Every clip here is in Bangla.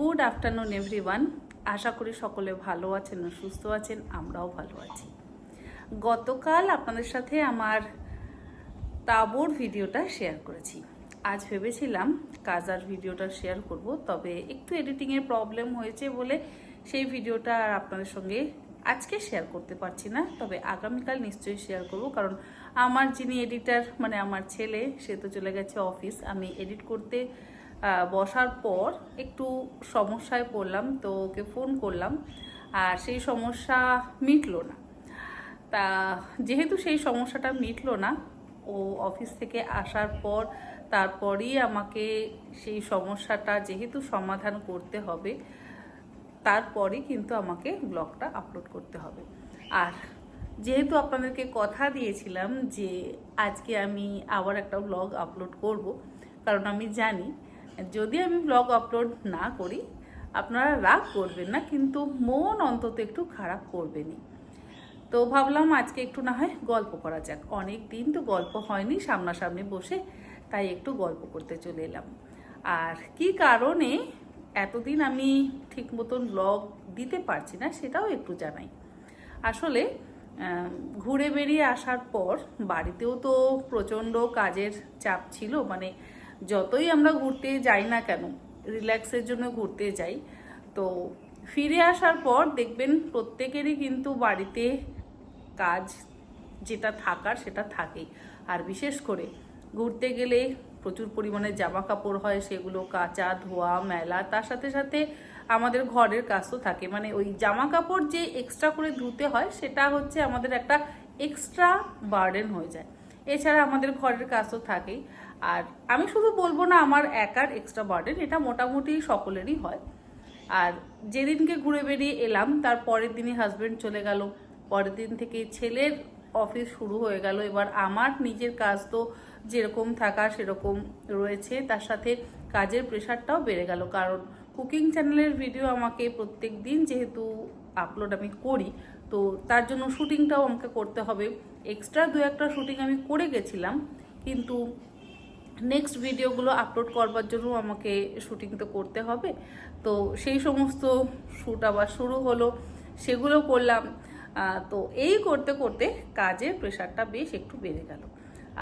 Good afternoon, everyone. আশা করি সকলে ভালো আছেন সুস্থ আছেন, আমরাও ভালো আছি। গতকাল আপনাদের সাথে আমার তাবর ভিডিওটা শেয়ার করেছি। আজ ভেবেছিলাম কাজার ভিডিওটা শেয়ার করব, তবে একটু এডিটিংয়ের প্রবলেম হয়েছে বলে সেই ভিডিওটা আর আপনাদের সঙ্গে আজকে শেয়ার করতে পারছি না, তবে আগামীকাল নিশ্চয়ই শেয়ার করব, কারণ আমার যিনি এডিটার মানে আমার ছেলে, সে তো চলে গেছে অফিস, আমি এডিট করতে বসার পর একটু সমস্যায় পড়লাম, তো ওকে ফোন করলাম, আর সেই সমস্যা মিটলো না। তা যেহেতু সেই সমস্যাটা মিটলো না, ও অফিস থেকে আসার পর তারপরই আমাকে সেই সমস্যাটা যেহেতু সমাধান করতে হবে, তারপরই কিন্তু আমাকে ব্লগটা আপলোড করতে হবে। আর যেহেতু আপনাদেরকে কথা দিয়েছিলাম যে আজকে আমি আবার একটা ব্লগ আপলোড করব, কারণ আমি জানি যদি আমি ব্লগ আপলোড না করি, আপনারা রাগ করবেন না, কিন্তু মন অন্তত একটু খারাপ করবেনই। তো ভাবলাম আজকে একটু না হয় গল্প করা যাক। অনেক দিন তো গল্প হয়নি সামনাসামনি বসে, তাই একটু গল্প করতে চলে এলাম। আর কি কারণে এতদিন আমি ঠিক মতন ব্লগ দিতে পারছি না, সেটাও একটু জানাই। আসলে ঘুরে বেরিয়ে আসার পর বাড়িতেও তো প্রচণ্ড কাজের চাপ ছিল মানে যতই আমরা ঘুরতে যাই না কেন, রিল্যাক্সের জন্য ঘুরতে যাই, তো ফিরে আসার পর দেখবেন প্রত্যেকেরই কিন্তু বাড়িতে কাজ যেটা থাকার সেটা থাকেই। আর বিশেষ করে ঘুরতে গেলে প্রচুর পরিমাণে জামা কাপড় হয়, সেগুলো কাচা ধোয়া, মেলা, তার সাথে সাথে আমাদের ঘরের কাজ তো থাকে। মানে ওই জামা কাপড় যে এক্সট্রা করে ধুতে হয়, সেটা হচ্ছে আমাদের একটা এক্সট্রা বার্ডেন হয়ে যায়। এছাড়া আমাদের ঘরের কাজ তো থাকেই। আর আমি শুধু বলব না, আমার একার এক্সট্রা বার্ডেন এটা মোটামুটি সকলেরই হয়। আর যেদিনকে ঘুরে বেরিয়ে এলাম, তার পরের দিনই হাজবেন্ড চলে গেল। পরের দিন থেকে ছেলের অফিস শুরু হয়ে গেল। এবার আমার নিজের কাজ তো যেরকম থাকা সেরকম রয়েছে, তার সাথে কাজের প্রেশারটাও বেড়ে গেল। কারণ কুকিং চ্যানেলের ভিডিও আমাকে প্রত্যেক দিন যেহেতু আপলোড আমি করি, তো তার জন্য শুটিংটাও আমাকে করতে হবে। এক্সট্রা দু একটা শুটিং আমি করে গেছিলাম, কিন্তু নেক্সট ভিডিওগুলো আপলোড করবার জন্য আমাকে শুটিং তো করতে হবে। তো সেই সমস্ত শ্যুট আবার শুরু হলো, সেগুলো করলাম। তো এই করতে করতে কাজের প্রেশারটা বেশ একটু বেড়ে গেল।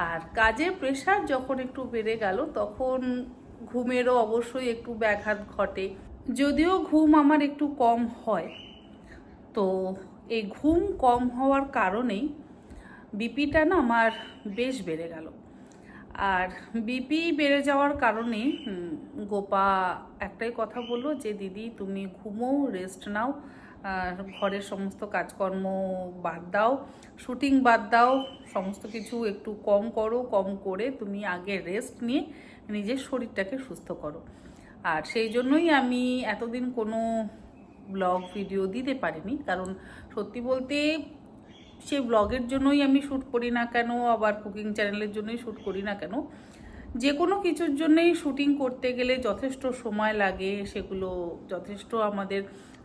আর কাজের প্রেশার যখন একটু বেড়ে গেল, তখন ঘুমেরও অবশ্যই একটু ব্যাঘাত ঘটে। যদিও ঘুম আমার একটু কম হয়, তো এই ঘুম কম হওয়ার কারণেই বিপিটা না আমার বেশ বেড়ে গেল। আর বিপি বেড়ে যাওয়ার কারণে গোপা একটাই কথা বলল যে, দিদি, তুমি ঘুমো রেস্ট নাও ঘরের সমস্ত কাজকর্ম বাদ দাও শুটিং বাদ দাও, সমস্ত কিছু একটু কম করো, কম করে তুমি আগে রেস্ট নিয়ে নিজের শরীরটাকে সুস্থ করো। আর সেই জন্যই আমি এতদিন কোনো ব্লগ ভিডিও দিতে পারিনি। কারণ সত্যি বলতে সেই ব্লগের জন্যই আমি শ্যুট করি না কেন? আবার কুকিং চ্যানেলের জন্যই শ্যুট করি না কেন? যে কোনো কিছুর জন্যই শুটিং করতে গেলে যথেষ্ট সময় লাগে। সেগুলো যথেষ্ট আমাদের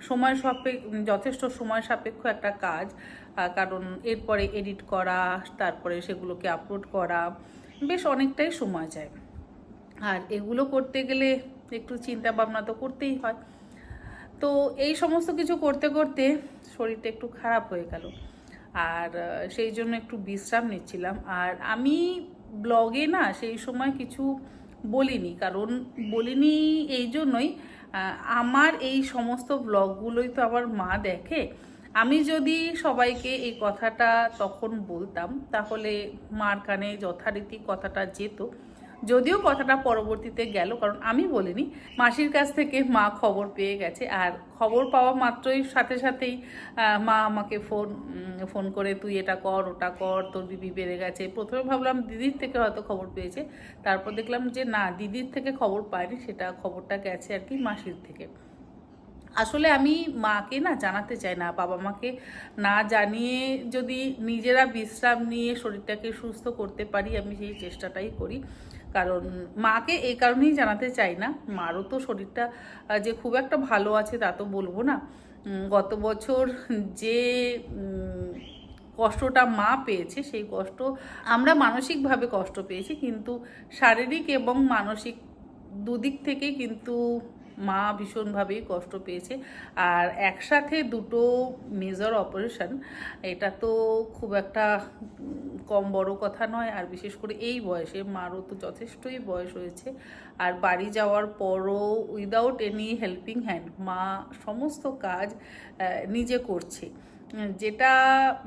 সময় সাপেক্ষ, যথেষ্ট সময় সাপেক্ষ একটা কাজ। কারণ এরপরে এডিট করা, তারপরে সেগুলোকে আপলোড করা, বেশ অনেকটাই সময় যায়। আর এগুলো করতে গেলে একটু চিন্তা ভাবনা তো করতেই হয়। তো এই সমস্ত কিছু করতে করতে শরীরটা একটু খারাপ হয়ে গেল। আর সেই জন্য একটু বিশ্রাম নিচ্ছিলাম। আর আমি ব্লগে না সেই সময় কিছু বলিনি, কারণ বলিনি এই জন্যই আমার এই সমস্ত ব্লগগুলোই তো আমার মা দেখে। আমি যদি সবাইকে এই কথাটা তখন বলতাম, তাহলে মার কানে যথারীতি কথাটা যেত। যদিও কথাটা পরবর্তীতে গেল, কারণ আমি বলিনি, মাসির কাছ থেকে মা খবর পেয়ে গেছে, আর খবর পাওয়া মাত্রই সাথে সাথেই মা আমাকে ফোন ফোন করে, তুই এটা কর, ওটা কর, তোর বিবি বেড়ে গেছে। প্রথমে ভাবলাম দিদির থেকে হয়তো খবর পেয়েছে, তারপর দেখলাম যে না, দিদির থেকে খবর পায়নি সেটা খবরটা গেছে আর কি মাসির থেকে। আসলে আমি মাকে না জানাতে চাই না, বাবা মাকে না জানিয়ে যদি নিজেরা বিশ্রাম নিয়ে শরীরটাকে সুস্থ করতে পারি, আমি সেই চেষ্টাটাই করি। কারণ মাকে এই কারণেই জানাতে চাই না। মারও তো শরীরটা যে খুব একটা ভালো আছে তা তো বলব না। গত বছর যে কষ্টটা মা পেয়েছে, সেই কষ্ট আমরা মানসিকভাবে কষ্ট পেয়েছি, কিন্তু শারীরিক এবং মানসিক দুদিক থেকে কিন্তু মা ভীষণভাবেই কষ্ট পেয়েছে। আর একসাথে দুটো মেজর অপারেশন এটা তো খুব একটা কম বড় কথা নয়। আর বিশেষ করে এই বয়সে মারও তো যথেষ্টই বয়স হয়েছে। আর বাড়ি যাওয়ার পরও উইদাউট এনি হেল্পিং হ্যান্ড মা সমস্ত কাজ নিজে করছে। যেটা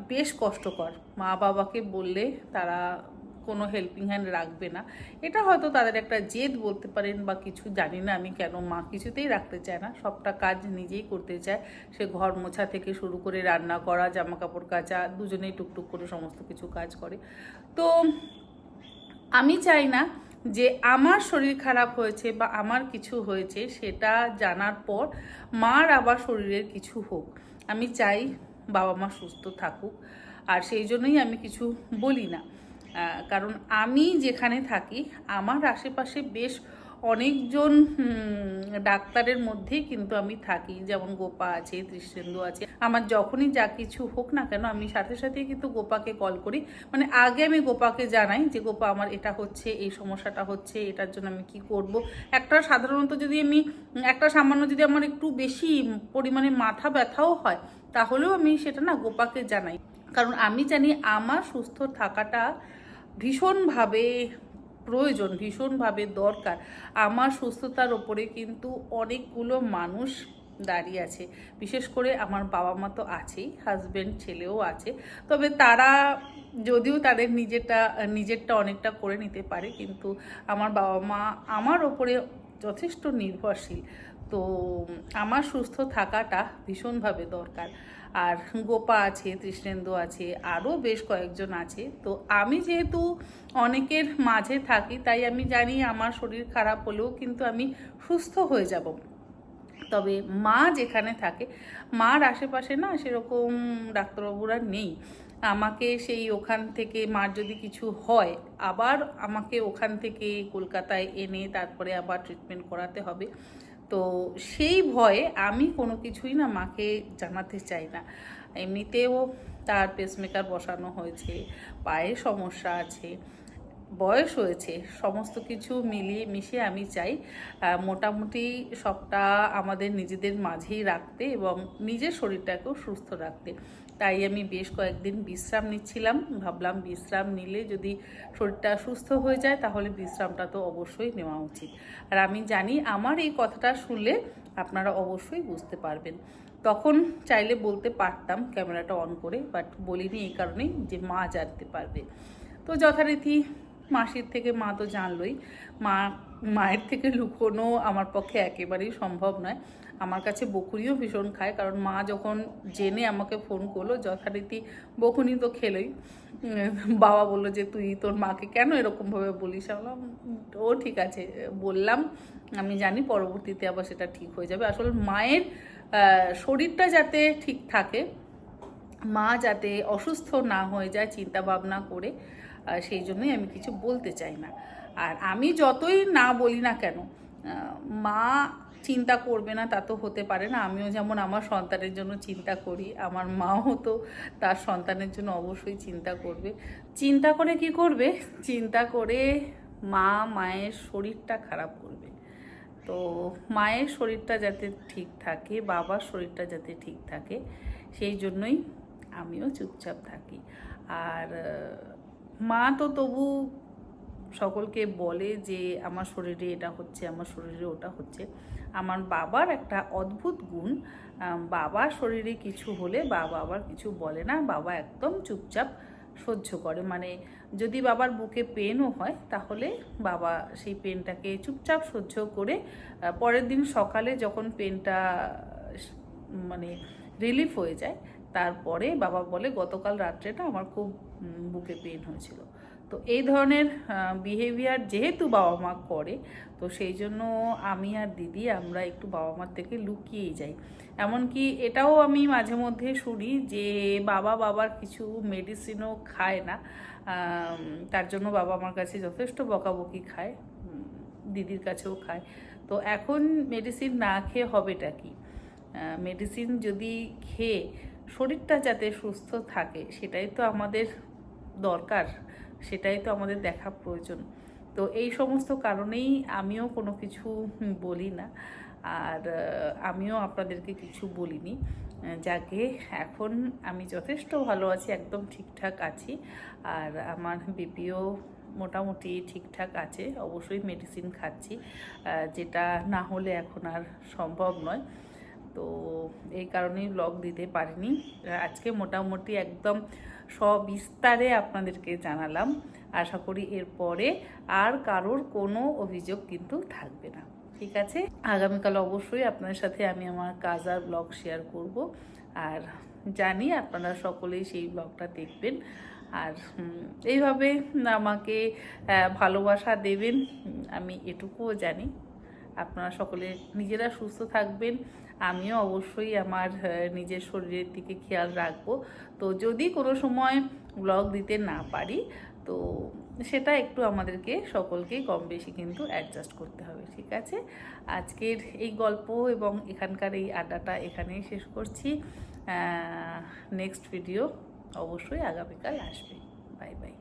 বেশ কষ্টকর। মা বাবাকে বললে তারা কোনো হেল্পিং হ্যান্ড রাখবে না। এটা হয়তো তাদের একটা জেদ বলতে পারেন বা কিছু, জানি না আমি কেন, মা কিছুতেই রাখতে চায় না। সবটা কাজ নিজেই করতে চায়। সে ঘর মোছা থেকে শুরু করে রান্না করা জামা কাপড় কাচা, দুজনেই টুকটুক করে সমস্ত কিছু কাজ করে। তো আমি চাই না যে আমার শরীর খারাপ হয়েছে বা আমার কিছু হয়েছে সেটা জানার পর মার আবার শরীরের কিছু হোক। আমি চাই বাবা মা সুস্থ থাকুক। আর সেই জন্যই আমি কিছু বলি না। কারণ আমি যেখানে থাকি, আমার আশেপাশে বেশ অনেকজন ডাক্তারের মধ্যেই কিন্তু আমি থাকি। যেমন গোপা আছে তৃষ্ণেন্দু আছে। আমার যখনই যা কিছু হোক না কেন, আমি সাথে সাথে কিন্তু গোপাকে কল করি। মানে আগে আমি গোপাকে জানাই যে, গোপা, আমার এটা হচ্ছে, এই সমস্যাটা হচ্ছে, এটার জন্য আমি কি করব? একটা সাধারণত যদি আমি, একটা সামান্য যদি আমার একটু বেশি পরিমাণে মাথা ব্যথাও হয়, তাহলেও আমি সেটা না গোপাকে জানাই। কারণ আমি জানি আমার সুস্থ থাকাটা ভীষণভাবে প্রয়োজন, ভীষণভাবে দরকার। আমার সুস্থতার ওপরে কিন্তু অনেকগুলো মানুষ দাঁড়িয়ে আছে। বিশেষ করে আমার বাবা মা তো আছেই হাজব্যান্ড ছেলেও আছে। তবে তারা যদিও তাদের নিজেরটা নিজেরটা অনেকটা করে নিতে পারে, কিন্তু আমার বাবা মা আমার ওপরে যথেষ্ট নির্ভরশীল। তো আমার সুস্থ থাকাটা ভীষণভাবে দরকার। আর গোপা আছে, তৃষ্ণেন্দু আছে, আরও বেশ কয়েকজন আছে। তো আমি যেহেতু অনেকের মাঝে থাকি, তাই আমি জানি আমার শরীর খারাপ হলেও কিন্তু আমি সুস্থ হয়ে যাব। তবে মা যেখানে থাকে, মার আশেপাশে না সেরকম ডাক্তারবাবুরা নেই। আমাকে সেই ওখান থেকে মার যদি কিছু হয়, আবার আমাকে ওখান থেকে কলকাতায় এনে তারপরে আবার ট্রিটমেন্ট করাতে হবে। তো সেই ভয়ে আমি কোনো কিছুই না মাকে জানাতে চাই না। এমনিতেও তার পেসমেকার বসানো হয়েছে, পায়ে সমস্যা আছে, বয়স হয়েছে, সমস্ত কিছু মিলিয়ে মিশিয়ে আমি চাই মোটামুটি সবটা আমাদের নিজেদের মাঝেই রাখতে এবং নিজের শরীরটাকেও সুস্থ রাখতে। তাই আমি বেশ কয়েকদিন বিশ্রাম নিচ্ছিলাম। ভাবলাম বিশ্রাম নিলে যদি শরীরটা সুস্থ হয়ে যায়, তাহলে বিশ্রামটা তো অবশ্যই নেওয়া উচিত। আর আমি জানি আমার এই কথাটা শুনলে আপনারা অবশ্যই বুঝতে পারবেন। তখন চাইলে বলতে পারতাম ক্যামেরাটা অন করে, বাট বলিনি এই কারণেই যে মা জানতে পারবে। তো যথারীতি মাসির থেকে মা তো জানলই। মা মায়ের থেকে লুকোনো আমার পক্ষে একেবারেই সম্ভব নয়। আমার কাছে বকুনিও ভীষণ খায় কারণ মা যখন জেনে আমাকে ফোন করল যথারীতি বকুনি তো খেলোই। বাবা বলল যে তুই তোর মাকে কেন এরকমভাবে বলিস? বললাম, ও ঠিক আছে বললাম আমি জানি পরবর্তীতে আবার সেটা ঠিক হয়ে যাবে। আসলে মায়ের শরীরটা যাতে ঠিক থাকে মা যাতে অসুস্থ না হয়ে যায় চিন্তা ভাবনা করে সেই জন্যই আমি কিছু বলতে চাই না। আর আমি যতই না বলি না কেন মা চিন্তা করবে না, তা তো হতে পারে না। আমিও যেমন আমার সন্তানের জন্য চিন্তা করি, আমার মাও তো তার সন্তানের জন্য অবশ্যই চিন্তা করবে। চিন্তা করে কি করবে? চিন্তা করে মা মায়ের শরীরটা খারাপ করবে। তো মায়ের শরীরটা যাতে ঠিক থাকে, বাবার শরীরটা যাতে ঠিক থাকে, সেই জন্যই আমিও চুপচাপ থাকি। আর মা তো তবু সকলকে বলে যে আমার শরীরে এটা হচ্ছে, আমার শরীরে ওটা হচ্ছে। আমার বাবার একটা অদ্ভুত গুণ বাবার শরীরে কিছু হলে বাবা আবার কিছু বলে না, বাবা একদম চুপচাপ সহ্য করে। মানে যদি বাবার বুকে পেনও হয়, তাহলে বাবা সেই পেনটাকে চুপচাপ সহ্য করে পরের দিন সকালে যখন পেনটা মানে রিলিফ হয়ে যায়, তারপরে বাবা বলে, গতকাল রাত্রেটা আমার খুব বুকে পেন হয়েছিল। তো এই ধরনের বিহেভিয়ার যেহেতু বাবা মা করে, তো সেই জন্য আমি আর দিদি আমরা একটু বাবা মার থেকে লুকিয়েই যাই। এমনকি এটাও আমি মাঝে মধ্যে শুনি যে বাবা বাবার কিছু মেডিসিনও খায় না তার জন্য বাবা আমার কাছে যথেষ্ট বকাবকি খায় দিদির কাছেও খায়। তো এখন মেডিসিন না খেয়ে হবেটা কি? মেডিসিন যদি খেয়ে শরীরটা যাতে সুস্থ থাকে, সেটাই তো আমাদের দরকার। সেটাই তো আমাদের দেখা প্রয়োজন। তো এই সমস্ত কারণেই আমিও কোনো কিছু বলি না। আর আমিও আপনাদেরকে কিছু বলিনি। যাকে এখন আমি যথেষ্ট ভালো আছি, একদম ঠিকঠাক আছি। আর আমার বিপিও মোটামুটি ঠিকঠাক আছে, অবশ্যই মেডিসিন খাচ্ছি। যেটা না হলে এখন আর সম্ভব নয়। তো এই কারণেই ব্লগ দিতে পারিনি। আজকে মোটামুটি একদম সবিস্তারে আপনাদেরকে জানালাম। আশা করি এরপরে আর কারোর কোনো অভিযোগ কিন্তু থাকবে না। ঠিক আছে? আগামীকাল অবশ্যই আপনাদের সাথে আমি আমার কাজ আর ব্লগ শেয়ার করব। আর জানি আপনারা সকলেই সেই ব্লগটা দেখবেন। আর এইভাবে আমাকে ভালোবাসা দেবেন, আমি এটুকুও জানি। আপনারা সকলে নিজেরা সুস্থ থাকবেন। আমিও অবশ্যই আমার নিজের শরীরের দিকে খেয়াল রাখব। তো যদি কোনো সময় ব্লগ দিতে না পারি, তো সেটা একটু আমাদেরকে সকলকেই কম বেশি কিন্তু অ্যাডজাস্ট করতে হবে, ঠিক আছে? আজকের এই গল্প এবং এখানকার এই আড্ডাটা এখানেই শেষ করছি। নেক্সট ভিডিও অবশ্যই আগামীকাল আসবে। Bye bye